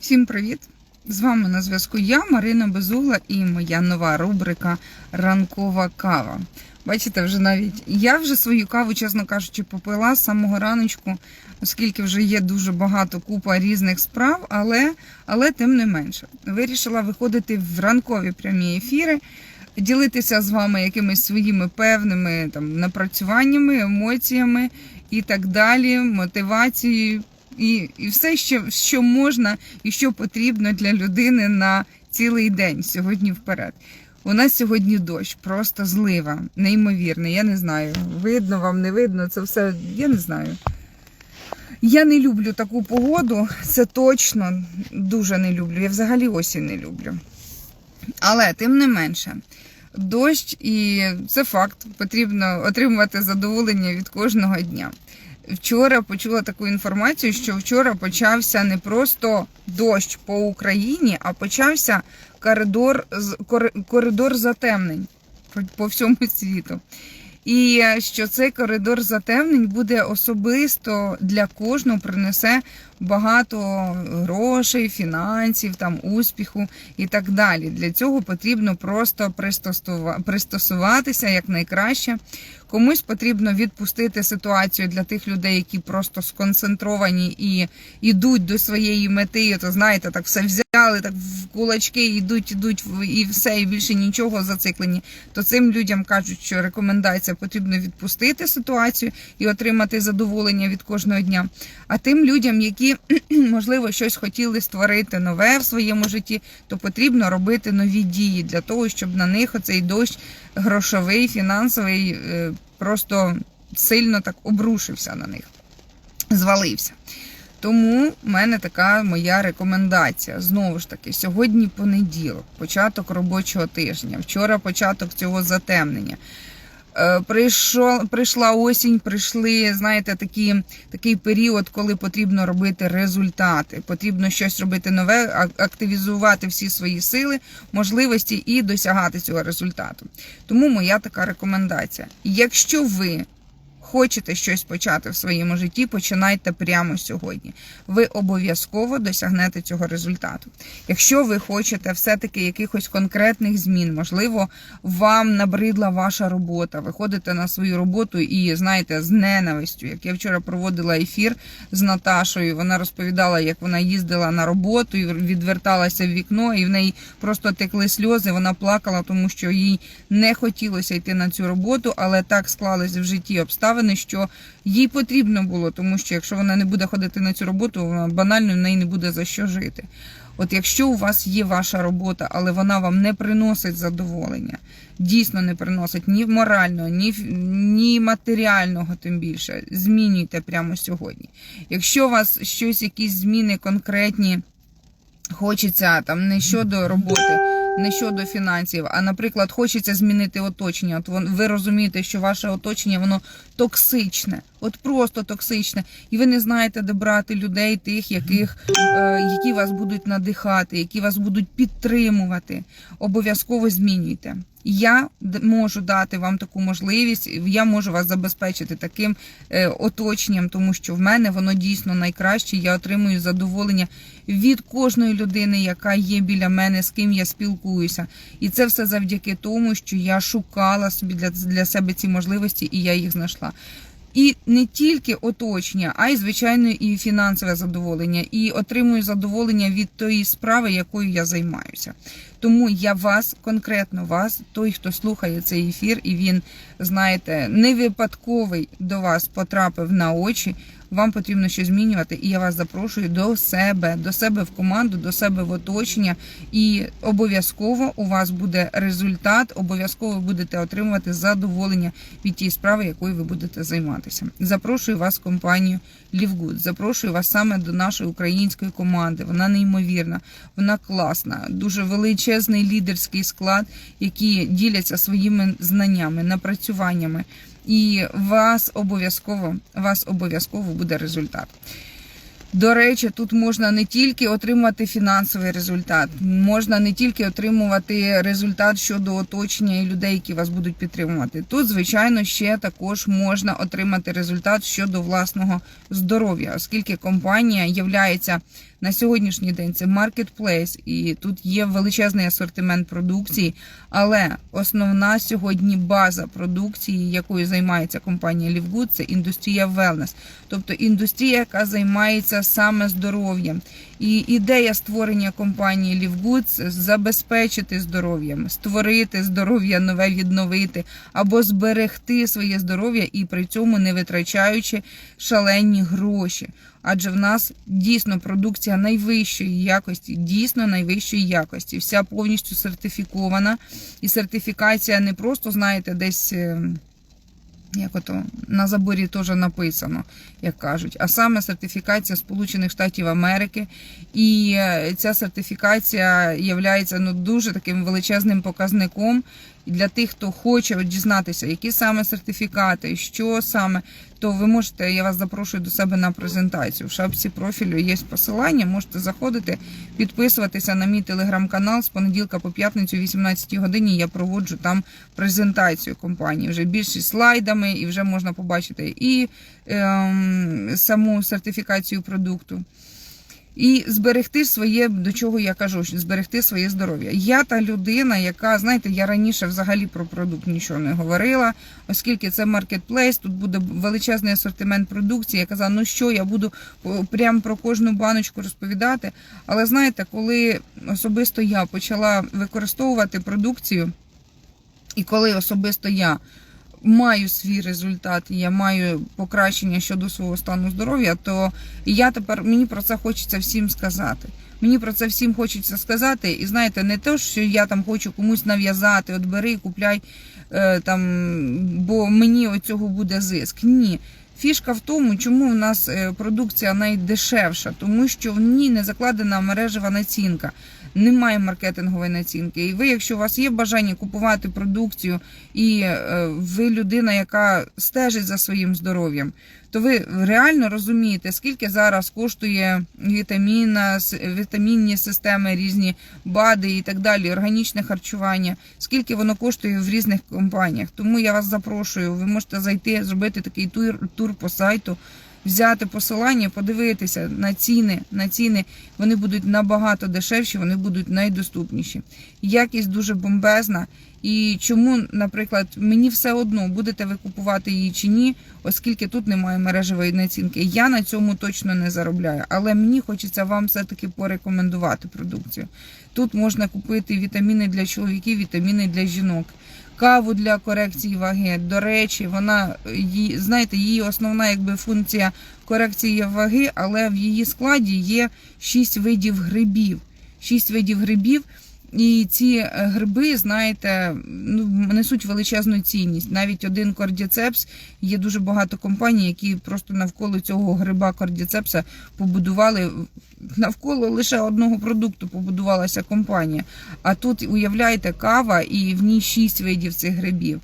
Всім привіт! З вами на зв'язку я, Марина Безугла, і моя нова рубрика Ранкова кава. Бачите, вже навіть я вже свою каву, чесно кажучи, попила з самого раночку, оскільки вже є дуже багато купа різних справ, але, але тим не менше. Вирішила виходити в ранкові прямі ефіри, ділитися з вами якимись своїми певними там напрацюваннями, емоціями і так далі, мотивацією. І, і все, що, що можна і що потрібно для людини на цілий день сьогодні вперед. У нас сьогодні дощ, просто злива, неймовірна. Я не знаю, видно вам, не видно, це все, я не знаю. Я не люблю таку погоду, це точно дуже не люблю. Я взагалі осінь не люблю. Але тим не менше, дощ і це факт, потрібно отримувати задоволення від кожного дня. Вчора почула таку інформацію, що вчора почався не просто дощ по Україні, а почався коридор, коридор затемнень по- всьому світу. І що цей коридор затемнень буде особисто для кожного принесе багато грошей, фінансів, там успіху і так далі. Для цього потрібно просто пристосува- пристосуватися якнайкраще. Комусь потрібно відпустити ситуацію для тих людей, які просто сконцентровані і йдуть до своєї мети. То знаєте, так все взяли, так в кулачки йдуть, йдуть і все, і більше нічого зациклені. То цим людям кажуть, що рекомендація потрібно відпустити ситуацію і отримати задоволення від кожного дня. А тим людям, які можливо щось хотіли створити нове в своєму житті, то потрібно робити нові дії для того, щоб на них оцей дощ грошовий, фінансовий е, просто сильно так обрушився на них, звалився. Тому в мене така моя рекомендація. Знову ж таки, сьогодні понеділок, початок робочого тижня, вчора початок цього затемнення. Е, Прийшов, прийшла осінь, прийшли, знаєте, такі, такий період, коли потрібно робити результати, потрібно щось робити нове, активізувати всі свої сили, можливості і досягати цього результату. Тому моя така рекомендація. Якщо ви хочете щось почати в своєму житті, починайте прямо сьогодні. Ви обов'язково досягнете цього результату. Якщо ви хочете все-таки якихось конкретних змін, можливо, вам набридла ваша робота, ви ходите на свою роботу і знаєте, з ненавистю. Як я вчора проводила ефір з Наташою, вона розповідала, як вона їздила на роботу і відверталася в вікно, і в неї просто текли сльози. Вона плакала, тому що їй не хотілося йти на цю роботу, але так склалися в житті обставини, що їй потрібно було, тому що якщо вона не буде ходити на цю роботу, вона банально в неї не буде за що жити. От якщо у вас є ваша робота, але вона вам не приносить задоволення, дійсно не приносить ні морального, ні, ні матеріального, тим більше, змінюйте прямо сьогодні. Якщо у вас щось, якісь зміни конкретні хочеться там не щодо роботи, не щодо фінансів, а, наприклад, хочеться змінити оточення. От ви розумієте, що ваше оточення воно токсичне, от просто токсичне, і ви не знаєте, де брати людей, тих, яких, е, які вас будуть надихати, які вас будуть підтримувати. Обов'язково змінюйте. Я можу дати вам таку можливість, я можу вас забезпечити таким е, оточенням, тому що в мене воно дійсно найкраще. Я отримую задоволення від кожної людини, яка є біля мене, з ким я спілкуюся. І це все завдяки тому, що я шукала собі для, для себе ці можливості, і я їх знайшла. І не тільки оточення, а й звичайно і фінансове задоволення, і отримую задоволення від тої справи, якою я займаюся. Тому я вас, конкретно вас, той, хто слухає цей ефір, і він, знаєте, не випадковий до вас потрапив на очі. Вам потрібно щось змінювати, і я вас запрошую до себе, до себе в команду, до себе в оточення. І обов'язково у вас буде результат, обов'язково будете отримувати задоволення від тієї справи, якою ви будете займатися. Запрошую вас в компанію Лівгуд. Запрошую вас саме до нашої української команди. Вона неймовірна, вона класна, дуже величезний лідерський склад, які діляться своїми знаннями, напрацюваннями. І вас обов'язково вас обов'язково буде результат. До речі, тут можна не тільки отримати фінансовий результат, можна не тільки отримувати результат щодо оточення і людей, які вас будуть підтримувати. Тут, звичайно, ще також можна отримати результат щодо власного здоров'я, оскільки компанія є на сьогоднішній день це маркетплейс, і тут є величезний асортимент продукції. Але основна сьогодні база продукції, якою займається компанія Лівгуд, це індустрія wellness. тобто індустрія, яка займається саме здоров'ям. І ідея створення компанії Лівгуд забезпечити здоров'ям, створити здоров'я нове, відновити або зберегти своє здоров'я і при цьому не витрачаючи шалені гроші. Адже в нас дійсно продукція найвищої якості, дійсно найвищої якості. Вся повністю сертифікована. І сертифікація не просто, знаєте, десь. е, Як ото на заборі теж написано, як кажуть, а саме сертифікація Сполучених Штатів Америки. І е, ця сертифікація є ну, дуже таким величезним показником для тих, хто хоче дізнатися, які саме сертифікати, що саме, то ви можете, я вас запрошую до себе на презентацію. В шапці профілю є посилання, можете заходити, підписуватися на мій телеграм-канал з понеділка по п'ятницю, о 18 годині. Я проводжу там презентацію компанії. Вже більше слайдами, і вже можна побачити і ем, саму сертифікацію продукту. І зберегти своє, до чого я кажу, зберегти своє здоров'я. Я та людина, яка, знаєте, я раніше взагалі про продукт нічого не говорила, оскільки це маркетплейс, тут буде величезний асортимент продукції. Я казала, ну що, я буду прямо про кожну баночку розповідати. Але знаєте, коли особисто я почала використовувати продукцію, і коли особисто я маю свій результат, я маю покращення щодо свого стану здоров'я, то я тепер мені про це хочеться всім сказати. Мені про це всім хочеться сказати. І знаєте, не те, що я там хочу комусь нав'язати, от бери, купляй е, там, бо мені оцього цього буде зиск. Ні. Фішка в тому, чому в нас е, продукція найдешевша, тому що в ній не закладена мережева націнка немає маркетингової націнки. І ви, якщо у вас є бажання купувати продукцію, і е, ви людина, яка стежить за своїм здоров'ям, то ви реально розумієте, скільки зараз коштує вітаміна, вітамінні системи, різні БАДи і так далі, органічне харчування, скільки воно коштує в різних компаніях. Тому я вас запрошую, ви можете зайти, зробити такий тур, тур по сайту взяти посилання, подивитися на ціни. На ціни вони будуть набагато дешевші, вони будуть найдоступніші. Якість дуже бомбезна. І чому, наприклад, мені все одно будете ви купувати її чи ні, оскільки тут немає мережевої націнки. Я на цьому точно не заробляю, але мені хочеться вам все-таки порекомендувати продукцію. Тут можна купити вітаміни для чоловіків, вітаміни для жінок каву для корекції ваги. До речі, вона знаєте, її основна якби функція корекції ваги, але в її складі є 6 видів грибів. 6 видів грибів. І ці е, гриби, знаєте, ну несуть величезну цінність. Навіть один кордіцепс є дуже багато компаній, які просто навколо цього гриба кордіцепса побудували навколо лише одного продукту побудувалася компанія. А тут уявляєте, кава і в ній шість видів цих грибів.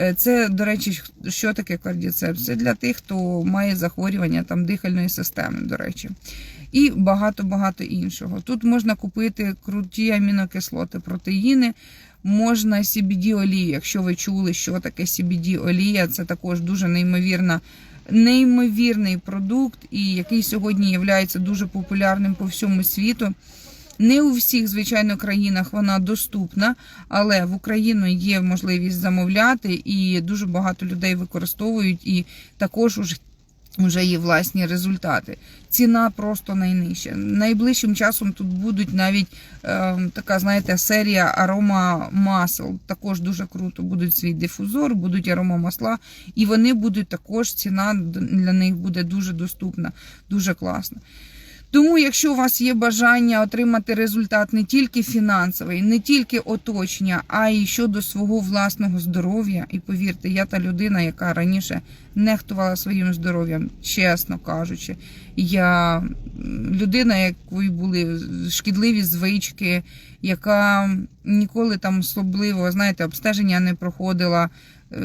Е, це, до речі, що таке кардіцепс? Це для тих, хто має захворювання там дихальної системи, до речі. І багато-багато іншого. Тут можна купити круті амінокислоти, протеїни, можна cbd олію Якщо ви чули, що таке cbd олія це також дуже неймовірна неймовірний продукт, і який сьогодні є дуже популярним по всьому світу. Не у всіх, звичайно, країнах вона доступна, але в Україну є можливість замовляти, і дуже багато людей використовують і також уже вже є власні результати. Ціна просто найнижча. Найближчим часом тут будуть навіть е, така, знаєте, серія арома масел. Також дуже круто. Будуть свій дифузор, будуть арома масла, і вони будуть також ціна для них буде дуже доступна, дуже класна. Тому, якщо у вас є бажання отримати результат не тільки фінансовий, не тільки оточення, а й щодо свого власного здоров'я, і повірте, я та людина, яка раніше нехтувала своїм здоров'ям, чесно кажучи, я людина, якої були шкідливі звички, яка ніколи там особливо, знаєте, обстеження не проходила.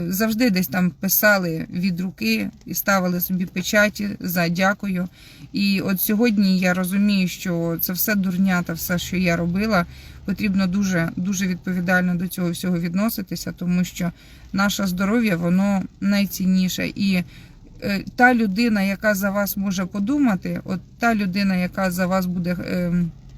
Завжди десь там писали від руки і ставили собі печаті за дякую. І от сьогодні я розумію, що це все дурня та все, що я робила, потрібно дуже дуже відповідально до цього всього відноситися, тому що наше здоров'я воно найцінніше. І е, та людина, яка за вас може подумати, от та людина, яка за вас буде е,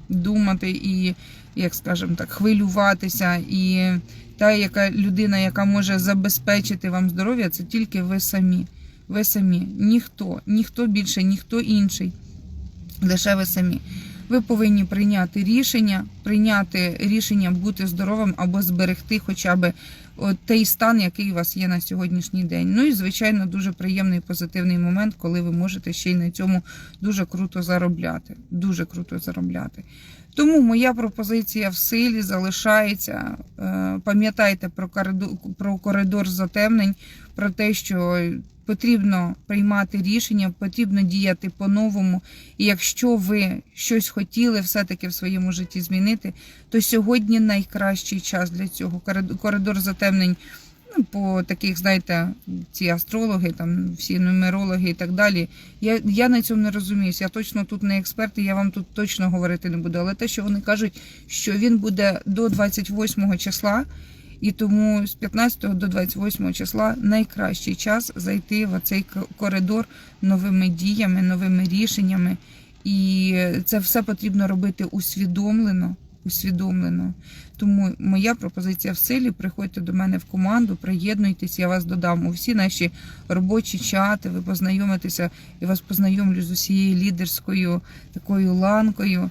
думати і, як скажемо так, хвилюватися, і та яка людина, яка може забезпечити вам здоров'я, це тільки ви самі. Ви самі, ніхто, ніхто більше, ніхто інший. Лише ви самі. Ви повинні прийняти рішення, прийняти рішення бути здоровим або зберегти хоча б той стан, який у вас є на сьогоднішній день. Ну і звичайно, дуже приємний позитивний момент, коли ви можете ще й на цьому дуже круто заробляти. Дуже круто заробляти. Тому моя пропозиція в силі залишається. Е, Пам'ятайте про коридор, про коридор затемнень, про те, що потрібно приймати рішення, потрібно діяти по-новому. І якщо ви щось хотіли все-таки в своєму житті змінити, то сьогодні найкращий час для цього. Коридор- Коридор затемнень. По таких, знаєте, ці астрологи, там всі нумерологи і так далі. Я, я на цьому не розуміюся. Я точно тут не експерт, і я вам тут точно говорити не буду. Але те, що вони кажуть, що він буде до 28 числа, і тому з 15 до 28 числа найкращий час зайти в цей коридор новими діями, новими рішеннями. І це все потрібно робити усвідомлено. Усвідомлено. Тому моя пропозиція в силі. Приходьте до мене в команду, приєднуйтесь, я вас додам у всі наші робочі чати. Ви познайомитеся, я вас познайомлю з усією лідерською такою ланкою.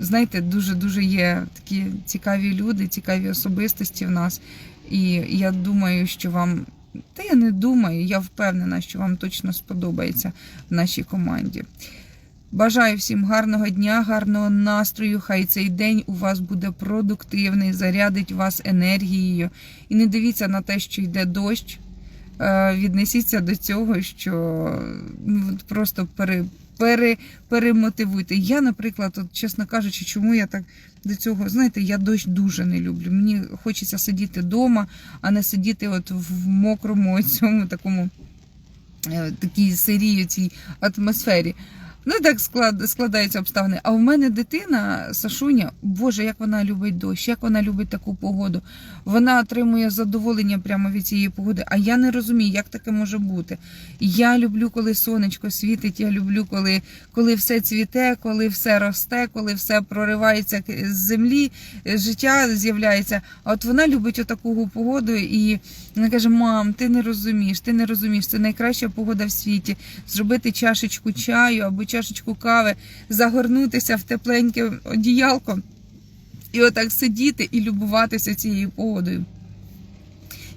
Знаєте, дуже дуже є такі цікаві люди, цікаві особистості в нас. І я думаю, що вам. Та я не думаю, я впевнена, що вам точно сподобається в нашій команді. Бажаю всім гарного дня, гарного настрою. Хай цей день у вас буде продуктивний, зарядить вас енергією. І не дивіться на те, що йде дощ. Е, Віднесіться до цього, що ну, просто пере, пере, перемотивуйте. Я, наприклад, от, чесно кажучи, чому я так до цього, знаєте, я дощ дуже не люблю. Мені хочеться сидіти вдома, а не сидіти от в мокрому цьому такому е, такій сирій цій атмосфері. Ну, так склад, складаються обставини. А в мене дитина, Сашуня, Боже, як вона любить дощ, як вона любить таку погоду. Вона отримує задоволення прямо від цієї погоди. А я не розумію, як таке може бути. Я люблю, коли сонечко світить, я люблю, коли, коли все цвіте, коли все росте, коли все проривається з землі, е, життя з'являється. А от вона любить отаку погоду і вона каже: Мам, ти не розумієш, ти не розумієш, це найкраща погода в світі. Зробити чашечку чаю або чашечку кави, загорнутися в тепленьке одіялко і отак сидіти і любуватися цією погодою.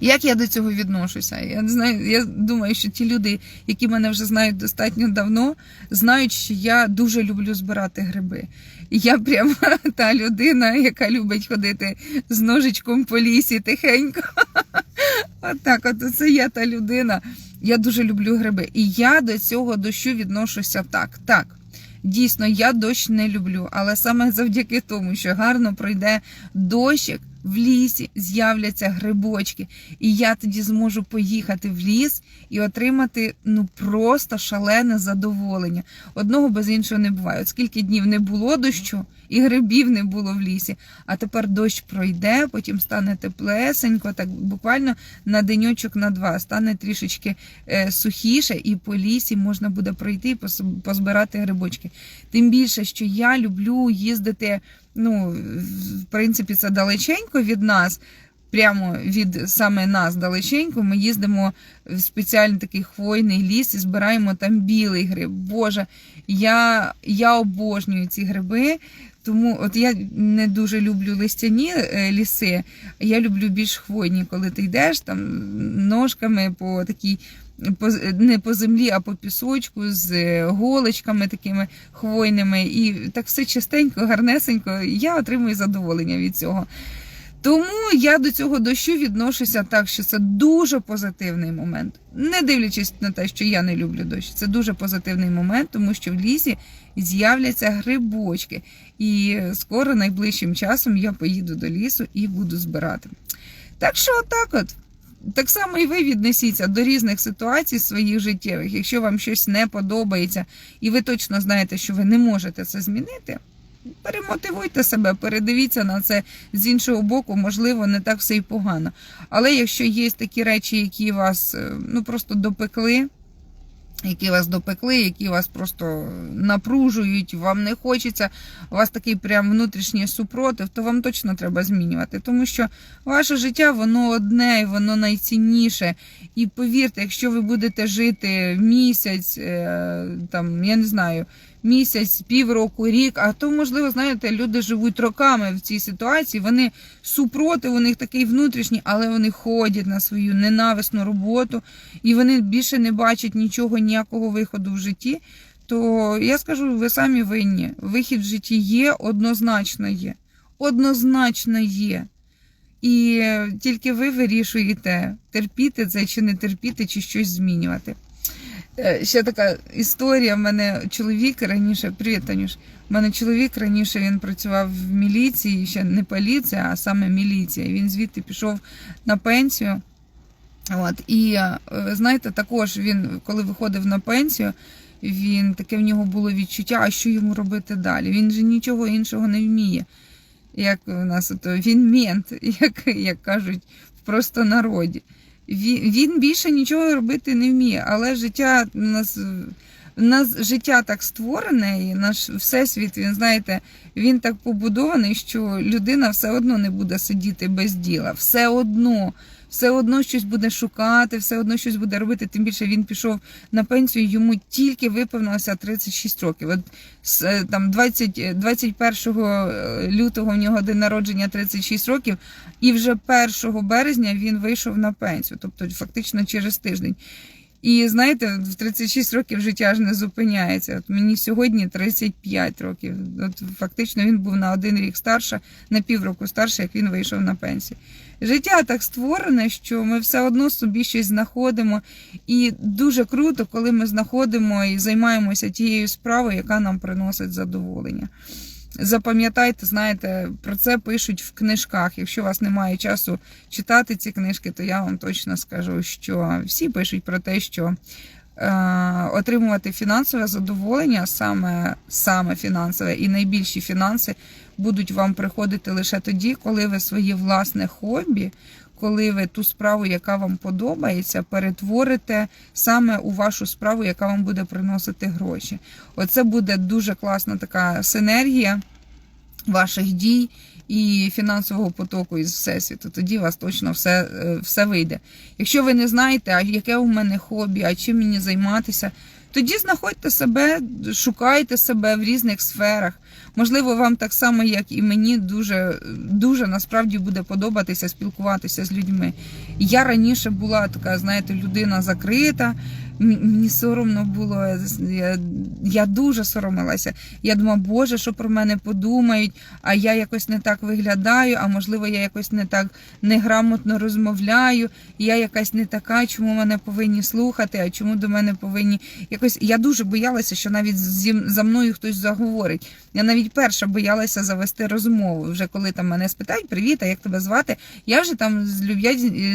Як я до цього відношуся? Я не знаю. Я думаю, що ті люди, які мене вже знають достатньо давно, знають, що я дуже люблю збирати гриби. Я прямо та людина, яка любить ходити з ножичком по лісі тихенько. Отак, от це я та людина. Я дуже люблю гриби. І я до цього дощу відношуся так. Так. Дійсно, я дощ не люблю, але саме завдяки тому, що гарно пройде дощик, в лісі з'являться грибочки, і я тоді зможу поїхати в ліс і отримати ну просто шалене задоволення. Одного без іншого не буває. От скільки днів не було дощу, і грибів не було в лісі. А тепер дощ пройде, потім стане теплесенько, так буквально на деньочок на два стане трішечки е, сухіше, і по лісі можна буде пройти і позбирати грибочки. Тим більше, що я люблю їздити. Ну, в принципі, це далеченько від нас. Прямо від саме нас далеченько, ми їздимо в спеціальний такий хвойний ліс і збираємо там білий гриб. Боже, я, я обожнюю ці гриби. Тому от я не дуже люблю листяні е, ліси, я люблю більш хвойні, коли ти йдеш там ножками по такій, по, не по землі, а по пісочку з е, голочками такими хвойними. І так все чистенько, гарнесенько. Я отримую задоволення від цього. Тому я до цього дощу відношуся так, що це дуже позитивний момент. Не дивлячись на те, що я не люблю дощ. Це дуже позитивний момент, тому що в лісі з'являться грибочки. І скоро найближчим часом я поїду до лісу і буду збирати. Так що, отак от. Так само і ви віднесіться до різних ситуацій своїх життєвих. Якщо вам щось не подобається, і ви точно знаєте, що ви не можете це змінити, перемотивуйте себе, передивіться на це з іншого боку, можливо, не так все і погано. Але якщо є такі речі, які вас е, ну просто допекли, які вас допекли, які вас просто напружують, вам не хочеться, у вас такий прям внутрішній супротив, то вам точно треба змінювати. Тому що ваше життя, воно одне, і воно найцінніше. І повірте, якщо ви будете жити місяць, е, там, я не знаю, місяць, півроку, рік, а то, можливо, знаєте, люди живуть роками в цій ситуації, вони супротив, у них такий внутрішній, але вони ходять на свою ненависну роботу, і вони більше не бачать нічого, ніякого виходу в житті. То я скажу, ви самі винні. Вихід в житті є, однозначно є. Однозначно є. І тільки ви вирішуєте, терпіти це чи не терпіти, чи щось змінювати. Е, Ще така історія. У мене чоловік раніше, привіт, Танюш. У мене чоловік раніше він працював в міліції, ще не поліція, а саме міліція. Він звідти пішов на пенсію. От, і е, знаєте, також він, коли виходив на пенсію, він таке в нього було відчуття, а що йому робити далі. Він же нічого іншого не вміє. Як у нас ото, він мент, як, як кажуть в простонароді. Він, більше нічого робити не вміє, але життя нас. Нас життя так створене, і наш всесвіт, він знаєте, він так побудований, що людина все одно не буде сидіти без діла. Все одно, все одно щось буде шукати, все одно щось буде робити. Тим більше він пішов на пенсію, йому тільки виповнилося 36 років. От е, там 20, е, 21 лютого в нього день народження 36 років, і вже 1 березня він вийшов на пенсію, тобто фактично через тиждень. І знаєте, в 36 років життя ж не зупиняється. От мені сьогодні 35 років. От фактично він був на один рік старше, на півроку старше, як він вийшов на пенсію. Життя так створене, що ми все одно собі щось знаходимо. І дуже круто, коли ми знаходимо і займаємося тією справою, яка нам приносить задоволення. Запам'ятайте, знаєте, про це пишуть в книжках. Якщо у вас немає часу читати ці книжки, то я вам точно скажу, що всі пишуть про те, що е, отримувати фінансове задоволення, саме, саме фінансове і найбільші фінанси будуть вам приходити лише тоді, коли ви своє власне хобі, коли ви ту справу, яка вам подобається, перетворите саме у вашу справу, яка вам буде приносити гроші. Оце буде дуже класна така синергія ваших дій і фінансового потоку із всесвіту. Тоді у вас точно все, е, все вийде. Якщо ви не знаєте, а яке у мене хобі, а чим мені займатися. Тоді знаходьте себе, шукайте себе в різних сферах. Можливо, вам так само, як і мені, дуже дуже насправді буде подобатися спілкуватися з людьми. Я раніше була така, знаєте, людина закрита. Мені соромно було, я, я дуже соромилася. Я думала, Боже, що про мене подумають, а я якось не так виглядаю, а можливо, я якось не так неграмотно розмовляю, я якась не така, чому мене повинні слухати, а чому до мене повинні якось. Я дуже боялася, що навіть зі, за мною хтось заговорить. Я навіть перша боялася завести розмову. Вже коли там мене спитають, привіт, а як тебе звати? Я вже там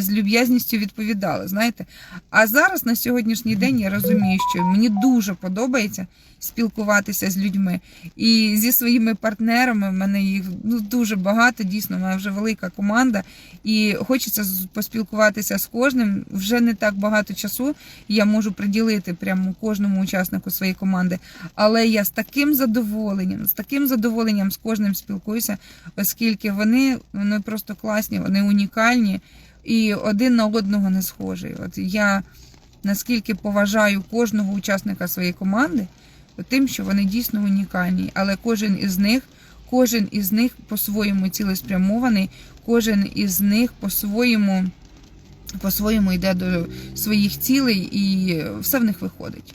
з люб'язністю відповідала. Знаєте, а зараз на сьогоднішній день я розумію, що мені дуже подобається спілкуватися з людьми. І зі своїми партнерами в мене їх ну, дуже багато, дійсно, в мене вже велика команда. І хочеться поспілкуватися з кожним. Вже не так багато часу я можу приділити прямо кожному учаснику своєї команди. Але я з таким задоволенням, з таким задоволенням з кожним спілкуюся, оскільки вони, вони просто класні, вони унікальні і один на одного не схожий. От я наскільки поважаю кожного учасника своєї команди, тим, що вони дійсно унікальні, але кожен із них, кожен із них по-своєму цілеспрямований, кожен із них по-своєму, по-своєму йде до своїх цілей і все в них виходить.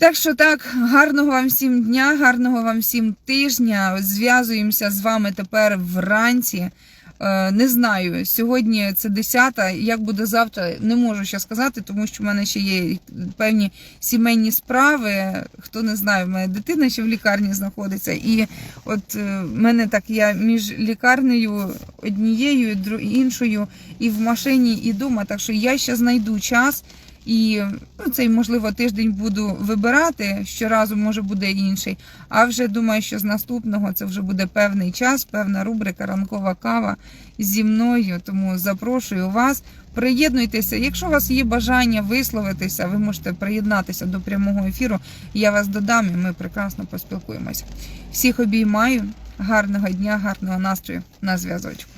Так що так, гарного вам всім дня, гарного вам всім тижня. Зв'язуємося з вами тепер вранці. Е, Не знаю, сьогодні це 10, як буде завтра, не можу ще сказати, тому що в мене ще є певні сімейні справи. Хто не знає, в мене дитина ще в лікарні знаходиться. І от е, в мене так я між лікарнею однією, іншою, і в машині, і вдома. Так що я ще знайду час. І ну, цей, можливо, тиждень буду вибирати. Щоразу може буде інший. А вже думаю, що з наступного це вже буде певний час, певна рубрика ранкова кава зі мною. Тому запрошую вас. Приєднуйтеся. Якщо у вас є бажання висловитися, ви можете приєднатися до прямого ефіру. Я вас додам, і ми прекрасно поспілкуємося. Всіх обіймаю. Гарного дня, гарного настрою на зв'язочку.